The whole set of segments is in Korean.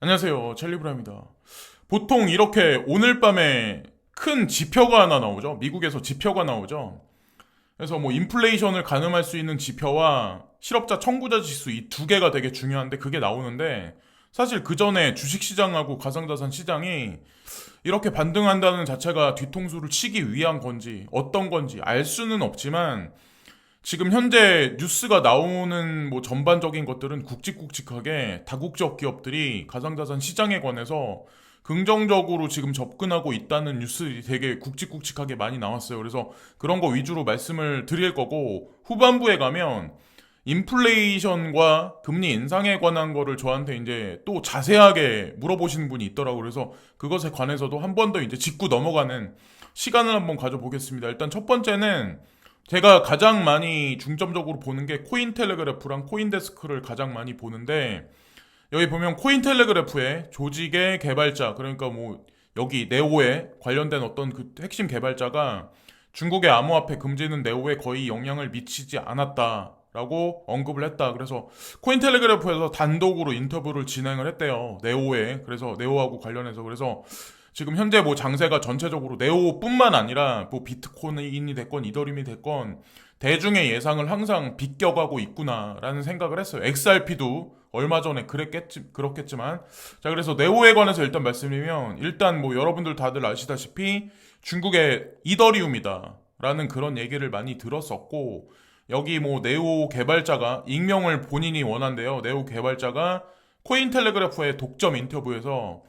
안녕하세요. 첼리브라입니다. 보통 이렇게 오늘 밤에 큰 지표가 하나 나오죠. 미국에서 지표가 나오죠. 그래서 뭐 인플레이션을 가늠할 수 있는 지표와 실업자 청구자 지수 이 두 개가 되게 중요한데 그게 나오는데 사실 그 전에 주식시장하고 가상자산 시장이 이렇게 반등한다는 자체가 뒤통수를 치기 위한 건지 어떤 건지 알 수는 없지만 지금 현재 뉴스가 나오는 뭐 전반적인 것들은 굵직굵직하게 다국적 기업들이 가상자산 시장에 관해서 긍정적으로 지금 접근하고 있다는 뉴스들이 되게 굵직굵직하게 많이 나왔어요. 그래서 그런 거 위주로 말씀을 드릴 거고 후반부에 가면 인플레이션과 금리 인상에 관한 거를 저한테 이제 또 자세하게 물어보시는 분이 있더라고요. 그래서 그것에 관해서도 한 번 더 이제 짚고 넘어가는 시간을 한번 가져보겠습니다. 일단 첫 번째는 제가 가장 많이 중점적으로 보는 게 코인 텔레그래프랑 코인 데스크를 가장 많이 보는데 여기 보면 코인 텔레그래프에 조직의 개발자 그러니까 뭐 여기 네오에 관련된 어떤 그 핵심 개발자가 중국의 암호화폐 금지는 네오에 거의 영향을 미치지 않았다라고 언급을 했다. 그래서 코인 텔레그래프에서 단독으로 인터뷰를 진행을 했대요. 네오에 그래서 네오하고 관련해서 그래서 지금 현재 뭐 장세가 전체적으로 네오뿐만 아니라 뭐 비트코인이 됐건 이더리움이 됐건 대중의 예상을 항상 비껴가고 있구나라는 생각을 했어요. XRP도 얼마 전에 그랬겠지 그렇겠지만 자 그래서 네오에 관해서 일단 말씀드리면 일단 뭐 여러분들 다들 아시다시피 중국의 이더리움이다 라는 그런 얘기를 많이 들었었고 여기 뭐 네오 개발자가 익명을 본인이 원한대요. 네오 개발자가 코인 텔레그래프의 독점 인터뷰에서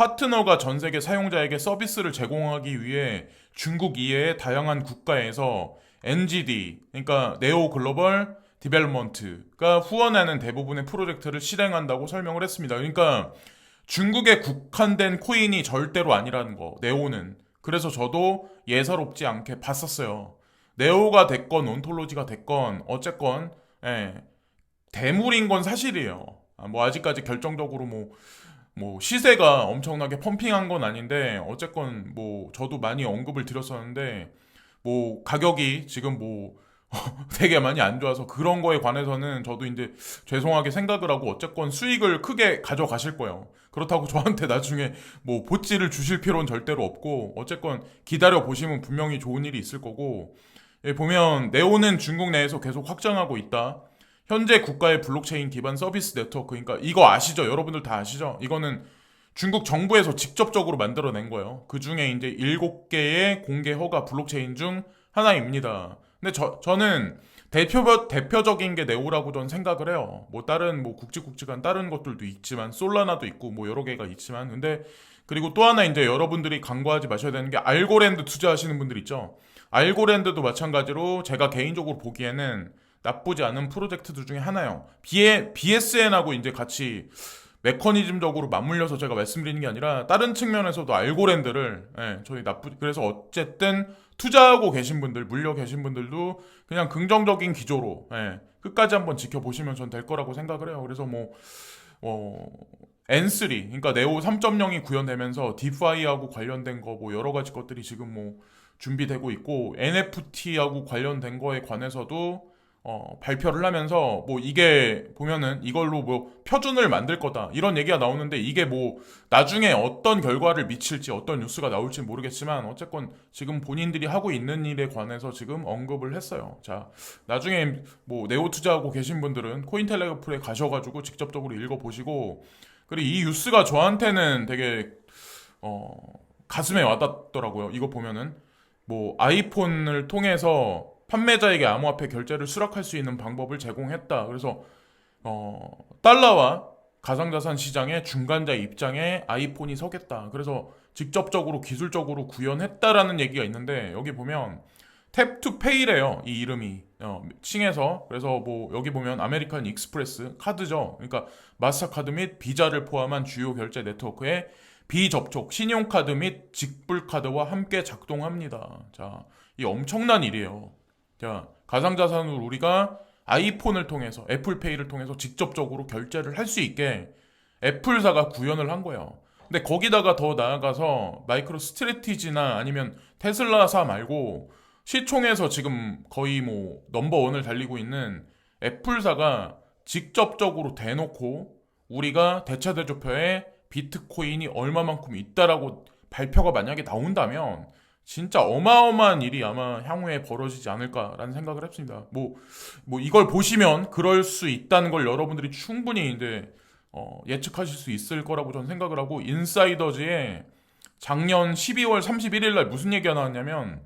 파트너가 전 세계 사용자에게 서비스를 제공하기 위해 중국 이외의 다양한 국가에서 NGD, 그러니까 네오 글로벌 디벨롭먼트가 후원하는 대부분의 프로젝트를 실행한다고 설명을 했습니다. 그러니까 중국에 국한된 코인이 절대로 아니라는 거, 네오는. 그래서 저도 예사롭지 않게 봤었어요. 네오가 됐건 온톨로지가 됐건 어쨌건 예, 대물인 건 사실이에요. 아, 뭐 아직까지 결정적으로 뭐 뭐 시세가 엄청나게 펌핑한 건 아닌데 어쨌건 뭐 저도 많이 언급을 드렸었는데 뭐 가격이 지금 뭐 되게 많이 안 좋아서 그런 거에 관해서는 저도 이제 죄송하게 생각을 하고 어쨌건 수익을 크게 가져가실 거예요. 그렇다고 저한테 나중에 뭐 보찌를 주실 필요는 절대로 없고 어쨌건 기다려 보시면 분명히 좋은 일이 있을 거고 예, 보면 네오는 중국 내에서 계속 확장하고 있다. 현재 국가의 블록체인 기반 서비스 네트워크 그러니까 이거 아시죠? 여러분들 다 아시죠? 이거는 중국 정부에서 직접적으로 만들어낸 거예요. 그 중에 이제 일곱 개의 공개 허가 블록체인 중 하나입니다. 근데 저, 저는 대표, 대표적인 게 네오라고 저는 생각을 해요. 뭐 다른 뭐 굵직굵직한 다른 것들도 있지만 솔라나도 있고 뭐 여러 개가 있지만 근데 그리고 또 하나 이제 여러분들이 간과하지 마셔야 되는 게 알고랜드 투자하시는 분들 있죠. 알고랜드도 마찬가지로 제가 개인적으로 보기에는 나쁘지 않은 프로젝트들 중에 하나예요. BSN하고 이제 같이 메커니즘적으로 맞물려서 제가 말씀드리는 게 아니라 다른 측면에서도 알고랜드를 예, 저희 나쁘 그래서 어쨌든 투자하고 계신 분들 물려 계신 분들도 그냥 긍정적인 기조로 예, 끝까지 한번 지켜보시면 전 될 거라고 생각을 해요. 그래서 뭐 어, N3 그러니까 네오 3.0이 구현되면서 디파이하고 관련된 거 뭐 여러 가지 것들이 지금 뭐 준비되고 있고 NFT하고 관련된 거에 관해서도 어, 발표를 하면서 뭐 이게 보면은 이걸로 뭐 표준을 만들 거다 이런 얘기가 나오는데 이게 뭐 나중에 어떤 결과를 미칠지 어떤 뉴스가 나올지 모르겠지만 어쨌건 지금 본인들이 하고 있는 일에 관해서 지금 언급을 했어요. 자 나중에 뭐 네오 투자하고 계신 분들은 코인텔레그프에 가셔가지고 직접적으로 읽어보시고 그리고 이 뉴스가 저한테는 되게 어, 가슴에 와닿더라고요. 이거 보면은 뭐 아이폰을 통해서 판매자에게 암호화폐 결제를 수락할 수 있는 방법을 제공했다. 그래서 어, 달러와 가상자산 시장의 중간자 입장에 아이폰이 서겠다. 그래서 직접적으로 기술적으로 구현했다라는 얘기가 있는데 여기 보면 탭투페이래요. 이 이름이 어, 칭해서 그래서 뭐 여기 보면 아메리칸 익스프레스 카드죠. 그러니까 마스터카드 및 비자를 포함한 주요 결제 네트워크에 비접촉 신용카드 및 직불카드와 함께 작동합니다. 자, 이 엄청난 일이에요. 자, 가상자산으로 우리가 아이폰을 통해서 애플페이를 통해서 직접적으로 결제를 할 수 있게 애플사가 구현을 한 거예요. 근데 거기다가 더 나아가서 마이크로 스트레티지나 아니면 테슬라사 말고 시총에서 지금 거의 뭐 넘버원을 달리고 있는 애플사가 직접적으로 대놓고 우리가 대차 대조표에 비트코인이 얼마만큼 있다라고 발표가 만약에 나온다면 진짜 어마어마한 일이 아마 향후에 벌어지지 않을까라는 생각을 했습니다. 뭐, 뭐 이걸 보시면 그럴 수 있다는 걸 여러분들이 충분히 이제 어, 예측하실 수 있을 거라고 저는 생각을 하고 인사이더즈에 작년 12월 31일 날 무슨 얘기가 나왔냐면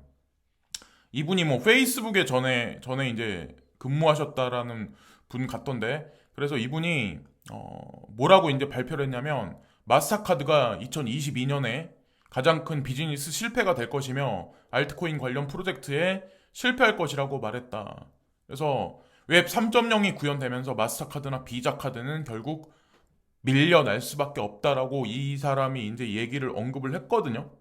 이분이 뭐 페이스북에 전에 전에 이제 근무하셨다라는 분 같던데 그래서 이분이 어, 뭐라고 이제 발표를 했냐면 마스터카드가 2022년에 가장 큰 비즈니스 실패가 될 것이며 알트코인 관련 프로젝트에 실패할 것이라고 말했다. 그래서 웹 3.0이 구현되면서 마스터카드나 비자카드는 결국 밀려날 수밖에 없다라고 이 사람이 이제 얘기를 언급을 했거든요.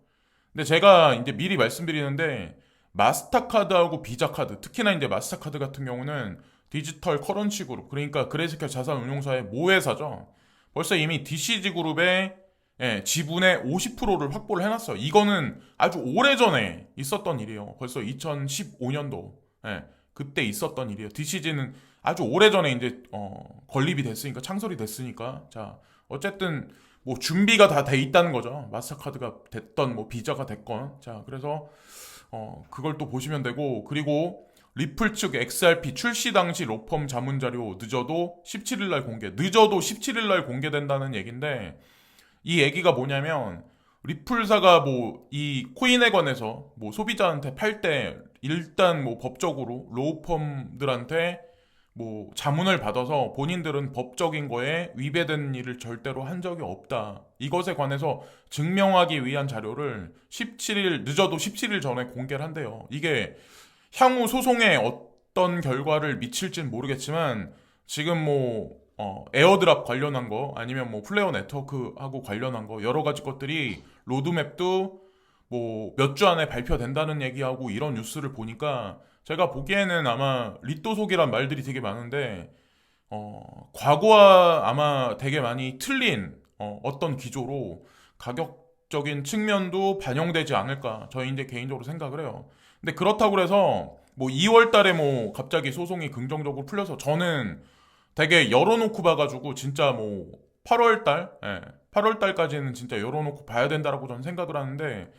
근데 제가 이제 미리 말씀드리는데 마스터카드하고 비자카드, 특히나 이제 마스터카드 같은 경우는 디지털 커런시 그룹, 그러니까 그레이스케 자산 운용사의 모회사죠. 벌써 이미 DCG 그룹의 예, 지분의 50%를 확보를 해놨어요. 이거는 아주 오래전에 있었던 일이에요. 벌써 2015년도. 예, 그때 있었던 일이에요. DCG는 아주 오래전에 이제, 어, 건립이 됐으니까, 창설이 됐으니까. 자, 어쨌든, 뭐, 준비가 다 돼 있다는 거죠. 마스터카드가 됐던, 뭐, 비자가 됐건. 자, 그래서, 어, 그걸 또 보시면 되고, 그리고, 리플 측 XRP 출시 당시 로펌 자문 자료 늦어도 17일 날 공개. 늦어도 17일 날 공개된다는 얘긴데, 이 얘기가 뭐냐면 리플사가 뭐 이 코인에 관해서 뭐 소비자한테 팔 때 일단 뭐 법적으로 로우펌들한테 뭐 자문을 받아서 본인들은 법적인 거에 위배된 일을 절대로 한 적이 없다. 이것에 관해서 증명하기 위한 자료를 17일 늦어도 17일 전에 공개를 한대요. 이게 향후 소송에 어떤 결과를 미칠진 모르겠지만 지금 뭐 어, 에어드랍 관련한 거 아니면 뭐 플레어 네트워크하고 관련한 거 여러 가지 것들이 로드맵도 뭐 몇 주 안에 발표된다는 얘기하고 이런 뉴스를 보니까 제가 보기에는 아마 리또속이란 말들이 되게 많은데 어, 과거와 아마 되게 많이 틀린 어, 어떤 기조로 가격적인 측면도 반영되지 않을까 저희 이제 개인적으로 생각을 해요. 근데 그렇다고 해서 뭐 2월 달에 뭐 갑자기 소송이 긍정적으로 풀려서 저는 되게 열어놓고 봐가지고 진짜 뭐 8월 달, 예, 8월 달까지는 진짜 열어놓고 봐야 된다라고 저는 생각을 하는데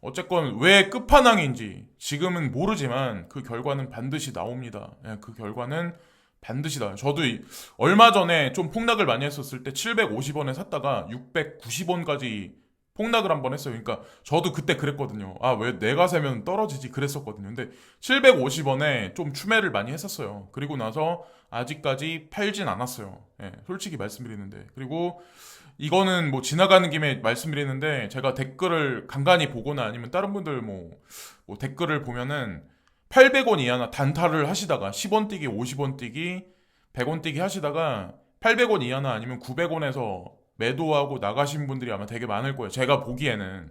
어쨌건 왜 끝판왕인지 지금은 모르지만 그 결과는 반드시 나옵니다. 예, 그 결과는 반드시 나와요. 저도 이- 얼마 전에 좀 폭락을 많이 했었을 때 750원에 샀다가 690원까지 폭락을 한 번 했어요. 그러니까 저도 그때 그랬거든요. 아, 왜 내가 사면 떨어지지? 그랬었거든요. 근데 750원에 좀 추매를 많이 했었어요. 그리고 나서 아직까지 팔진 않았어요. 예, 솔직히 말씀드리는데. 그리고 이거는 뭐 지나가는 김에 말씀드리는데 제가 댓글을 간간히 보거나 아니면 다른 분들 뭐, 뭐 댓글을 보면은 800원 이하나 단타를 하시다가 10원 뛰기, 50원 뛰기, 100원 뛰기 하시다가 800원 이하나 아니면 900원에서 매도하고 나가신 분들이 아마 되게 많을 거예요. 제가 보기에는.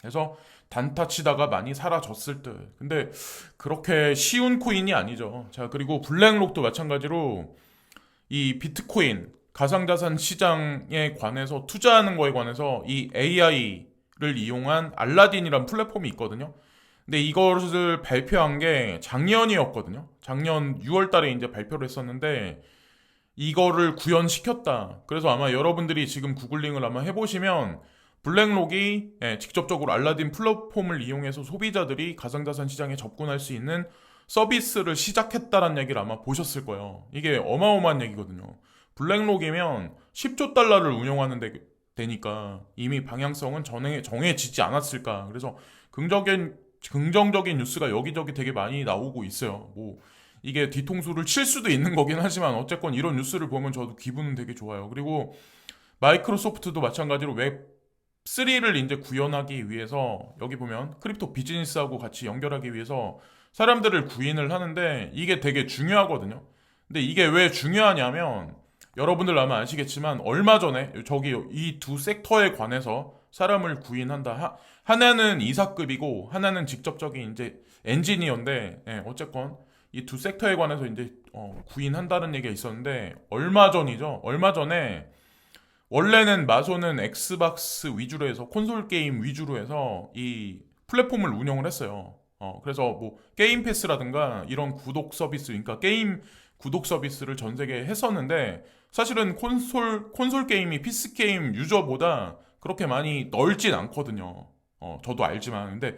그래서 단타 치다가 많이 사라졌을 듯. 근데 그렇게 쉬운 코인이 아니죠. 자, 그리고 블랙록도 마찬가지로 이 비트코인, 가상자산 시장에 관해서 투자하는 거에 관해서 이 AI를 이용한 알라딘이란 플랫폼이 있거든요. 근데 이것을 발표한 게 작년이었거든요. 작년 6월 달에 이제 발표를 했었는데 이거를 구현시켰다. 그래서 아마 여러분들이 지금 구글링을 아마 해보시면 블랙록이 예, 직접적으로 알라딘 플랫폼을 이용해서 소비자들이 가상자산 시장에 접근할 수 있는 서비스를 시작했다라는 얘기를 아마 보셨을 거예요. 이게 어마어마한 얘기거든요. 블랙록이면 10조 달러를 운영하는 데 되니까 이미 방향성은 정해, 정해지지 않았을까. 그래서 긍정적인, 긍정적인 뉴스가 여기저기 되게 많이 나오고 있어요. 뭐, 이게 뒤통수를 칠 수도 있는 거긴 하지만 어쨌건 이런 뉴스를 보면 저도 기분은 되게 좋아요. 그리고 마이크로소프트도 마찬가지로 웹 3를 이제 구현하기 위해서 여기 보면 크립토 비즈니스하고 같이 연결하기 위해서 사람들을 구인을 하는데 이게 되게 중요하거든요. 근데 이게 왜 중요하냐면 여러분들 아마 아시겠지만 얼마 전에 저기 이 두 섹터에 관해서 사람을 구인한다. 하, 하나는 이사급이고 하나는 직접적인 이제 엔지니어인데 예, 어쨌건 이 두 섹터에 관해서 이제 어, 구인한다는 얘기가 있었는데 얼마 전이죠. 얼마 전에 원래는 마소는 엑스박스 위주로 해서 콘솔 게임 위주로 해서 이 플랫폼을 운영을 했어요. 어, 그래서 뭐 게임 패스라든가 이런 구독 서비스, 그러니까 게임 구독 서비스를 전 세계에 했었는데 사실은 콘솔 콘솔 게임이 PC 게임 유저보다 그렇게 많이 넓진 않거든요. 어, 저도 알지만 근데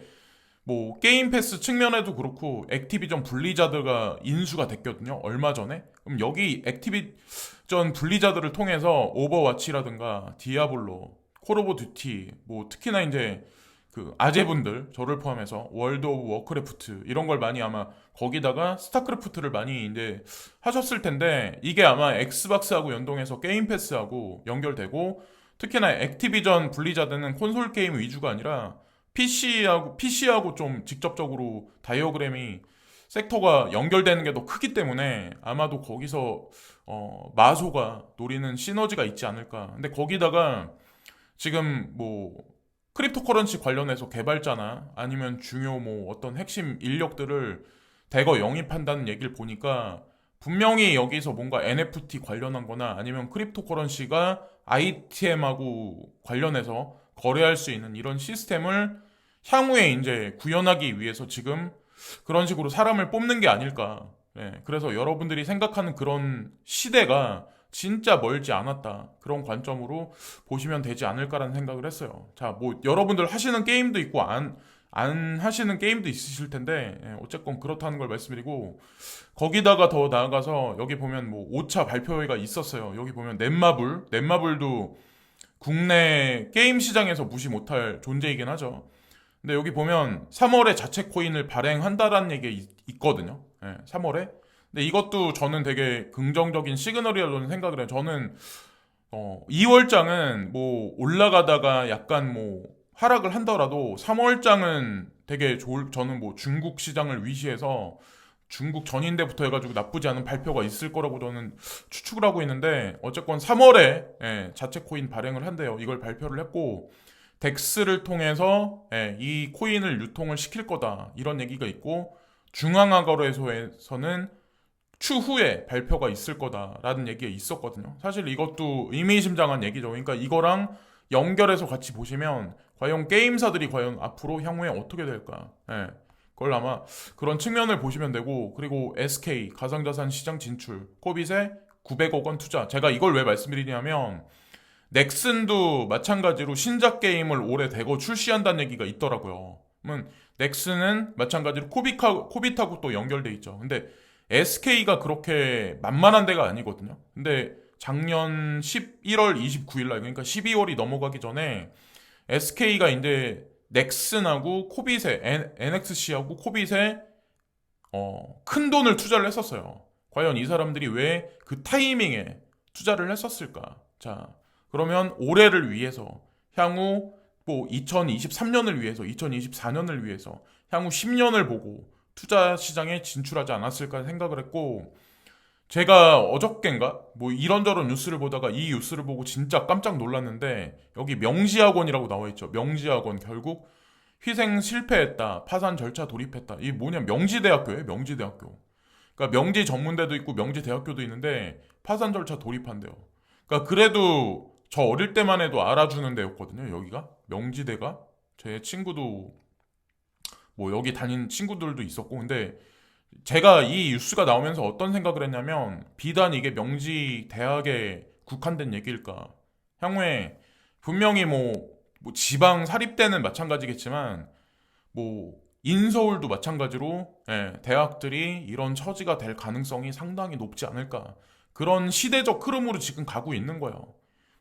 뭐 게임 패스 측면에도 그렇고 액티비전 블리자드가 인수가 됐거든요. 얼마 전에. 그럼 여기 액티비전 블리자드를 통해서 오버워치라든가 디아블로, 콜 오브 듀티, 뭐 특히나 이제 그 아재분들 저를 포함해서 월드 오브 워크래프트 이런 걸 많이 아마 거기다가 스타크래프트를 많이 이제 하셨을 텐데 이게 아마 엑스박스하고 연동해서 게임 패스하고 연결되고 특히나 액티비전 블리자드는 콘솔 게임 위주가 아니라 PC하고 PC하고 좀 직접적으로 다이어그램이 섹터가 연결되는 게 더 크기 때문에 아마도 거기서 어, 마소가 노리는 시너지가 있지 않을까. 근데 거기다가 지금 뭐 크립토 커런시 관련해서 개발자나 아니면 중요 뭐 어떤 핵심 인력들을 대거 영입한다는 얘기를 보니까 분명히 여기서 뭔가 NFT 관련한 거나 아니면 크립토 커런시가 ITM하고 관련해서 거래할 수 있는 이런 시스템을 향후에 이제 구현하기 위해서 지금 그런 식으로 사람을 뽑는 게 아닐까. 예, 그래서 여러분들이 생각하는 그런 시대가 진짜 멀지 않았다. 그런 관점으로 보시면 되지 않을까라는 생각을 했어요. 자, 뭐 여러분들 하시는 게임도 있고 안, 안 하시는 게임도 있으실 텐데 예, 어쨌건 그렇다는 걸 말씀드리고 거기다가 더 나아가서 여기 보면 뭐 5차 발표회가 있었어요. 여기 보면 넷마블, 넷마블도 국내 게임 시장에서 무시 못할 존재이긴 하죠. 근데 여기 보면 3월에 자체 코인을 발행한다라는 얘기 있- 있거든요. 예, 3월에. 근데 이것도 저는 되게 긍정적인 시그널이라고 생각을 해요. 저는 어, 2월장은 뭐 올라가다가 약간 뭐 하락을 한더라도 3월장은 되게 좋을 저는 뭐 중국 시장을 위시해서 중국 전인대부터 해가지고 나쁘지 않은 발표가 있을 거라고 저는 추측을 하고 있는데 어쨌건 3월에 예, 자체 코인 발행을 한대요. 이걸 발표를 했고 덱스를 통해서 예, 이 코인을 유통을 시킬 거다 이런 얘기가 있고 중앙화거래소에서는 추후에 발표가 있을 거다라는 얘기가 있었거든요. 사실 이것도 의미심장한 얘기죠. 그러니까 이거랑 연결해서 같이 보시면 과연 게임사들이 과연 앞으로 향후에 어떻게 될까? 예. 그걸 아마 그런 측면을 보시면 되고 그리고 SK 가상자산 시장 진출 코빗에 900억 원 투자. 제가 이걸 왜 말씀드리냐면 넥슨도 마찬가지로 신작 게임을 올해 대거 출시한다는 얘기가 있더라고요. 그러면 넥슨은 마찬가지로 코빗하, 코빗하고 또 연결돼 있죠. 근데 SK가 그렇게 만만한 데가 아니거든요. 근데 작년 11월 29일 날 그러니까 12월이 넘어가기 전에 SK가 이제 넥슨하고 코빗에 N- NXC하고 코빗에 어, 큰 돈을 투자를 했었어요. 과연 이 사람들이 왜 그 타이밍에 투자를 했었을까? 자, 그러면 올해를 위해서 향후 뭐 2023년을 위해서 2024년을 위해서 향후 10년을 보고 투자 시장에 진출하지 않았을까 생각을 했고 제가 어저께인가 뭐 이런저런 뉴스를 보다가 이 뉴스를 보고 진짜 깜짝 놀랐는데 여기 명지학원이라고 나와 있죠. 명지학원 결국 희생 실패했다. 파산 절차 돌입했다. 이게 뭐냐? 명지대학교예요. 명지대학교. 그러니까 명지 전문대도 있고 명지 대학교도 있는데 파산 절차 돌입한대요. 그러니까 그래도 저 어릴 때만 해도 알아주는 데였거든요. 여기가 명지대가 제 친구도 뭐 여기 다닌 친구들도 있었고 근데 제가 이 뉴스가 나오면서 어떤 생각을 했냐면 비단 이게 명지 대학에 국한된 얘기일까 향후에 분명히 뭐, 뭐 지방 사립대는 마찬가지겠지만 뭐 인서울도 마찬가지로 예, 대학들이 이런 처지가 될 가능성이 상당히 높지 않을까 그런 시대적 흐름으로 지금 가고 있는 거예요.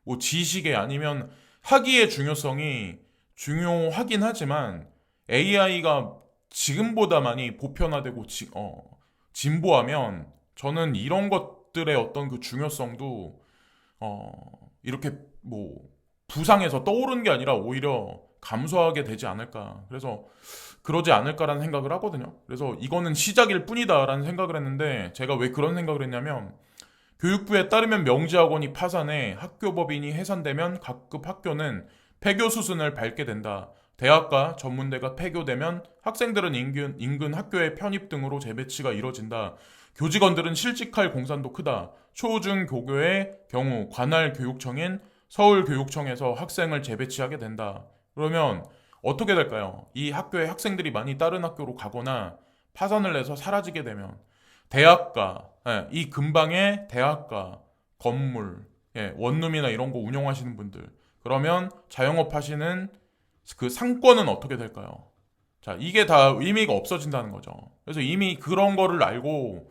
뭐 지식의 아니면 학위의 중요성이 중요하긴 하지만 AI가 지금보다 많이 보편화되고 지- 어, 진보하면 저는 이런 것들의 어떤 그 중요성도 어, 이렇게 뭐 부상에서 떠오르는 게 아니라 오히려 감소하게 되지 않을까. 그래서 그러지 않을까라는 생각을 하거든요. 그래서 이거는 시작일 뿐이다라는 생각을 했는데 제가 왜 그런 생각을 했냐면 교육부에 따르면 명지학원이 파산해 학교법인이 해산되면 각급 학교는 폐교 수순을 밟게 된다. 대학과 전문대가 폐교되면 학생들은 인근, 인근 학교에 편입 등으로 재배치가 이뤄진다. 교직원들은 실직할 공산도 크다. 초중 교교의 경우 관할 교육청인 서울교육청에서 학생을 재배치하게 된다. 그러면 어떻게 될까요? 이 학교에 학생들이 많이 다른 학교로 가거나 파산을 내서 사라지게 되면 대학가 예, 이 근방에 대학가, 건물, 예, 원룸이나 이런 거 운영하시는 분들 그러면 자영업 하시는 그 상권은 어떻게 될까요? 자, 이게 다 의미가 없어진다는 거죠. 그래서 이미 그런 거를 알고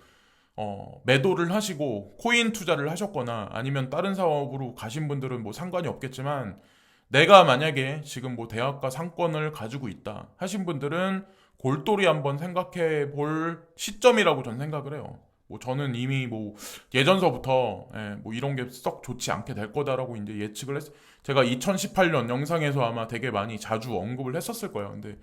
어, 매도를 하시고 코인 투자를 하셨거나 아니면 다른 사업으로 가신 분들은 뭐 상관이 없겠지만 내가 만약에 지금 뭐 대학가 상권을 가지고 있다 하신 분들은 골똘히 한번 생각해 볼 시점이라고 저는 생각을 해요. 뭐 저는 이미 뭐 예전서부터 예, 뭐 이런 게 썩 좋지 않게 될 거다라고 이제 예측을 했. 제가 2018년 영상에서 아마 되게 많이 자주 언급을 했었을 거예요. 근데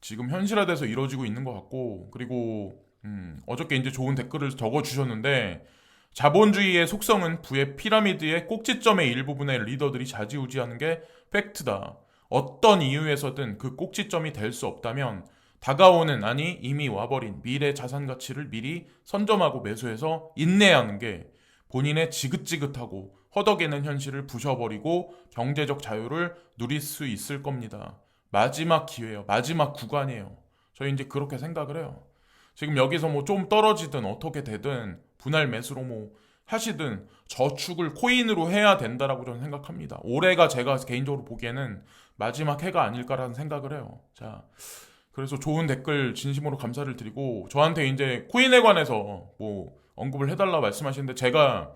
지금 현실화돼서 이루어지고 있는 것 같고 그리고 음, 어저께 이제 좋은 댓글을 적어 주셨는데 자본주의의 속성은 부의 피라미드의 꼭지점의 일부분의 리더들이 좌지우지하는 게 팩트다. 어떤 이유에서든 그 꼭지점이 될 수 없다면 다가오는 아니 이미 와버린 미래 자산 가치를 미리 선점하고 매수해서 인내하는 게 본인의 지긋지긋하고 허덕이는 현실을 부셔버리고 경제적 자유를 누릴 수 있을 겁니다. 마지막 기회예요. 마지막 구간이에요. 저희 이제 그렇게 생각을 해요. 지금 여기서 뭐 좀 떨어지든 어떻게 되든 분할 매수로 뭐 하시든 저축을 코인으로 해야 된다라고 저는 생각합니다. 올해가 제가 개인적으로 보기에는 마지막 해가 아닐까라는 생각을 해요. 자, 그래서 좋은 댓글 진심으로 감사를 드리고 저한테 이제 코인에 관해서 뭐 언급을 해달라 말씀하시는데 제가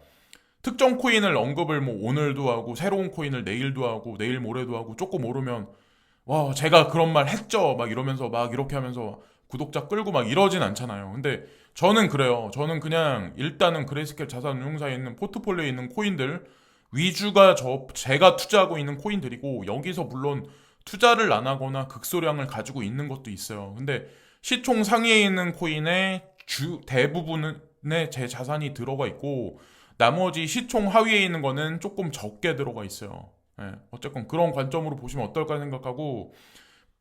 특정 코인을 언급을 뭐 오늘도 하고 새로운 코인을 내일도 하고 내일 모레도 하고 조금 오르면 와 제가 그런 말 했죠 막 이러면서 막 이렇게 하면서 구독자 끌고 막 이러진 않잖아요. 근데 저는 그래요. 저는 그냥 일단은 그레이스케일 자산운용사에 있는 포트폴리오에 있는 코인들 위주가 저 제가 투자하고 있는 코인들이고 여기서 물론 투자를 안 하거나 극소량을 가지고 있는 것도 있어요. 근데 시총 상위에 있는 코인의 주 대부분에 제 자산이 들어가 있고 나머지 시총 하위에 있는 거는 조금 적게 들어가 있어요. 예, 어쨌건 그런 관점으로 보시면 어떨까 생각하고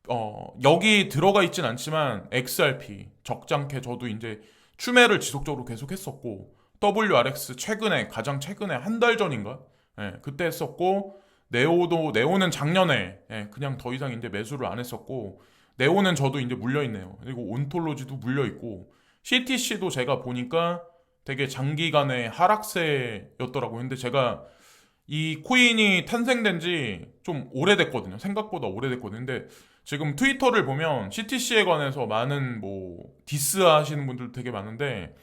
어, 여기 들어가 있진 않지만 XRP 적잖게 저도 이제 추매를 지속적으로 계속 했었고 WRX 최근에 가장 최근에 한 달 전인가 예, 그때 했었고 네오도 네오는 작년에 예, 그냥 더 이상 이제 매수를 안 했었고 네오는 저도 이제 물려 있네요. 그리고 온톨로지도 물려 있고 CTC도 제가 보니까 되게 장기간의 하락세였더라고요. 근데 제가 이 코인이 탄생된 지 좀 오래됐거든요. 생각보다 오래됐거든요. 근데 지금 트위터를 보면 CTC에 관해서 많은 뭐 디스 하시는 분들 되게 많은데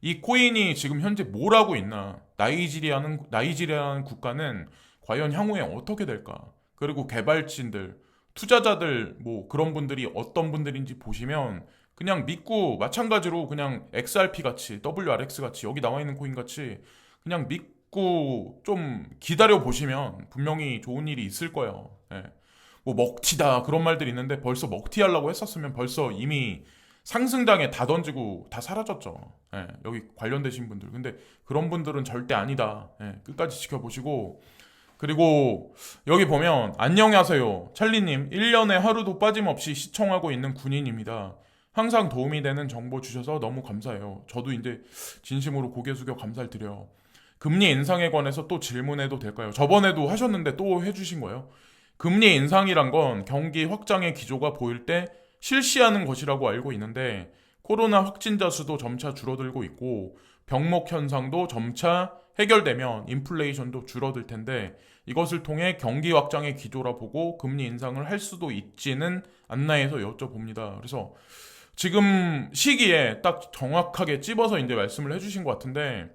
이 코인이 지금 현재 뭘 하고 있나? 나이지리아는 나이지리아라는 국가는 과연 향후에 어떻게 될까? 그리고 개발진들, 투자자들 뭐 그런 분들이 어떤 분들인지 보시면 그냥 믿고 마찬가지로 그냥 XRP 같이 WRX 같이 여기 나와 있는 코인 같이 그냥 믿고 좀 기다려 보시면 분명히 좋은 일이 있을 거예요. 예. 뭐 먹튀다 그런 말들이 있는데 벌써 먹튀 하려고 했었으면 벌써 이미 상승장에 다 던지고 다 사라졌죠. 예, 여기 관련되신 분들. 근데 그런 분들은 절대 아니다. 예, 끝까지 지켜보시고 그리고 여기 보면 안녕하세요. 찰리님 1년에 하루도 빠짐없이 시청하고 있는 군인입니다. 항상 도움이 되는 정보 주셔서 너무 감사해요. 저도 이제 진심으로 고개 숙여 감사를 드려요. 금리 인상에 관해서 또 질문해도 될까요? 저번에도 하셨는데 또 해주신 거예요. 금리 인상이란 건 경기 확장의 기조가 보일 때 실시하는 것이라고 알고 있는데 코로나 확진자 수도 점차 줄어들고 있고 병목 현상도 점차 해결되면 인플레이션도 줄어들 텐데 이것을 통해 경기 확장의 기조라 보고 금리 인상을 할 수도 있지는 않나 해서 여쭤봅니다. 그래서 지금 시기에 딱 정확하게 찝어서 이제 말씀을 해주신 것 같은데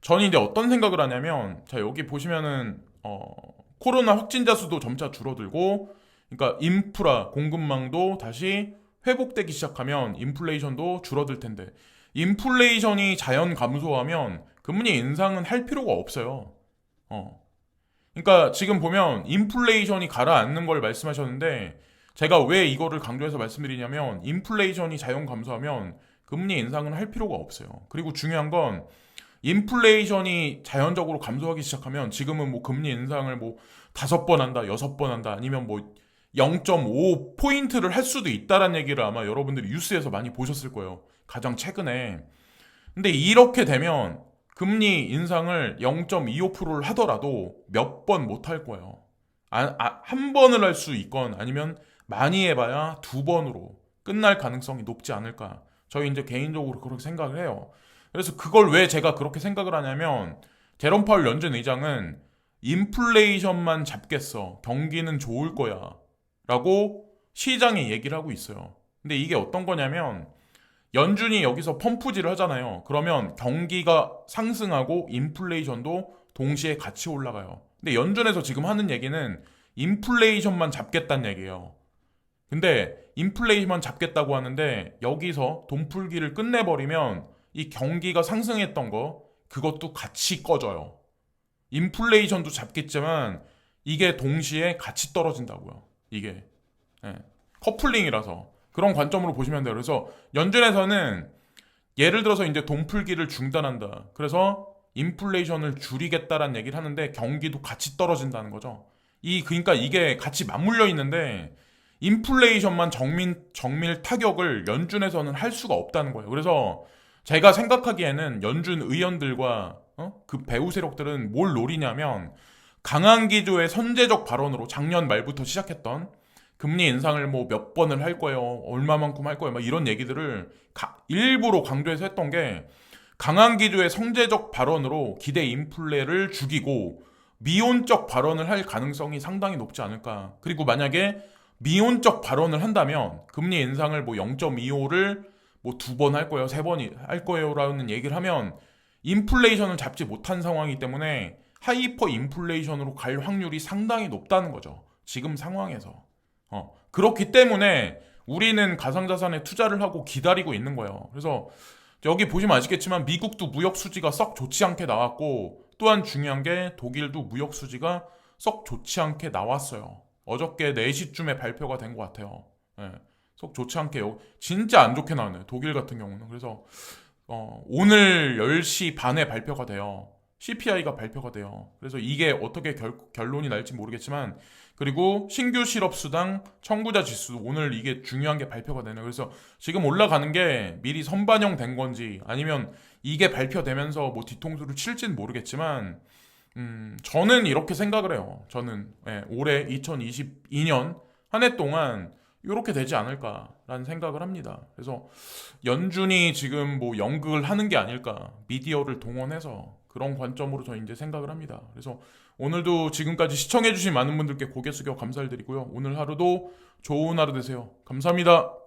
저는 이제 어떤 생각을 하냐면 자 여기 보시면은 어 코로나 확진자 수도 점차 줄어들고 그러니까 인프라 공급망도 다시 회복되기 시작하면 인플레이션도 줄어들 텐데 인플레이션이 자연 감소하면 금리 인상은 할 필요가 없어요. 어. 그러니까 지금 보면 인플레이션이 가라앉는 걸 말씀하셨는데 제가 왜 이거를 강조해서 말씀드리냐면 인플레이션이 자연 감소하면 금리 인상은 할 필요가 없어요. 그리고 중요한 건 인플레이션이 자연적으로 감소하기 시작하면 지금은 뭐 금리 인상을 뭐 다섯 번 한다, 여섯 번 한다, 아니면 뭐 0.5 포인트를 할 수도 있다라는 얘기를 아마 여러분들이 뉴스에서 많이 보셨을 거예요. 가장 최근에. 근데 이렇게 되면 금리 인상을 0.25%를 하더라도 몇 번 못 할 거예요. 아, 아, 한 번을 할 수 있건 아니면 많이 해봐야 두 번으로 끝날 가능성이 높지 않을까. 저희 이제 개인적으로 그렇게 생각을 해요. 그래서 그걸 왜 제가 그렇게 생각을 하냐면 제롬 파월 연준 의장은 인플레이션만 잡겠어. 경기는 좋을 거야. 라고 시장에 얘기를 하고 있어요. 근데 이게 어떤 거냐면 연준이 여기서 펌프질을 하잖아요. 그러면 경기가 상승하고 인플레이션도 동시에 같이 올라가요. 근데 연준에서 지금 하는 얘기는 인플레이션만 잡겠다는 얘기예요. 근데 인플레이션만 잡겠다고 하는데 여기서 돈 풀기를 끝내버리면 이 경기가 상승했던 거 그것도 같이 꺼져요. 인플레이션도 잡겠지만 이게 동시에 같이 떨어진다고요. 이게 예. 커플링이라서 그런 관점으로 보시면 돼요. 그래서 연준에서는 예를 들어서 이제 돈 풀기를 중단한다. 그래서 인플레이션을 줄이겠다라는 얘기를 하는데 경기도 같이 떨어진다는 거죠. 이 그러니까 이게 같이 맞물려 있는데 인플레이션만 정민 정밀 타격을 연준에서는 할 수가 없다는 거예요. 그래서 제가 생각하기에는 연준 의원들과 어? 그 배후 세력들은 뭘 노리냐면 강한 기조의 선제적 발언으로 작년 말부터 시작했던 금리 인상을 뭐 몇 번을 할 거예요. 얼마만큼 할 거예요. 막 이런 얘기들을 가- 일부러 강조해서 했던 게 강한 기조의 성제적 발언으로 기대 인플레를 죽이고 미온적 발언을 할 가능성이 상당히 높지 않을까. 그리고 만약에 미온적 발언을 한다면 금리 인상을 뭐 0.25를 뭐 두 번 할 거예요, 세 번 할 거예요라는 얘기를 하면 인플레이션을 잡지 못한 상황이기 때문에 하이퍼 인플레이션으로 갈 확률이 상당히 높다는 거죠. 지금 상황에서. 어, 그렇기 때문에 우리는 가상자산에 투자를 하고 기다리고 있는 거예요. 그래서 여기 보시면 아시겠지만 미국도 무역 수지가 썩 좋지 않게 나왔고 또한 중요한 게 독일도 무역 수지가 썩 좋지 않게 나왔어요. 어저께 4시쯤에 발표가 된 것 같아요. 예, 썩 좋지 않게 요 진짜 안 좋게 나왔네요. 독일 같은 경우는 그래서 어, 오늘 10시 반에 발표가 돼요. CPI가 발표가 돼요. 그래서 이게 어떻게 결, 결론이 날지 모르겠지만 그리고 신규 실업 수당 청구자 지수 오늘 이게 중요한 게 발표가 되네요. 그래서 지금 올라가는 게 미리 선반영 된 건지 아니면 이게 발표되면서 뭐 뒤통수를 칠진 모르겠지만 음, 저는 이렇게 생각을 해요. 저는 예, 올해 2022년 한 해 동안 이렇게 되지 않을까라는 생각을 합니다. 그래서 연준이 지금 뭐 연극을 하는 게 아닐까 미디어를 동원해서 그런 관점으로 저는 이제 생각을 합니다. 그래서 오늘도 지금까지 시청해주신 많은 분들께 고개 숙여 감사를 드리고요. 오늘 하루도 좋은 하루 되세요. 감사합니다.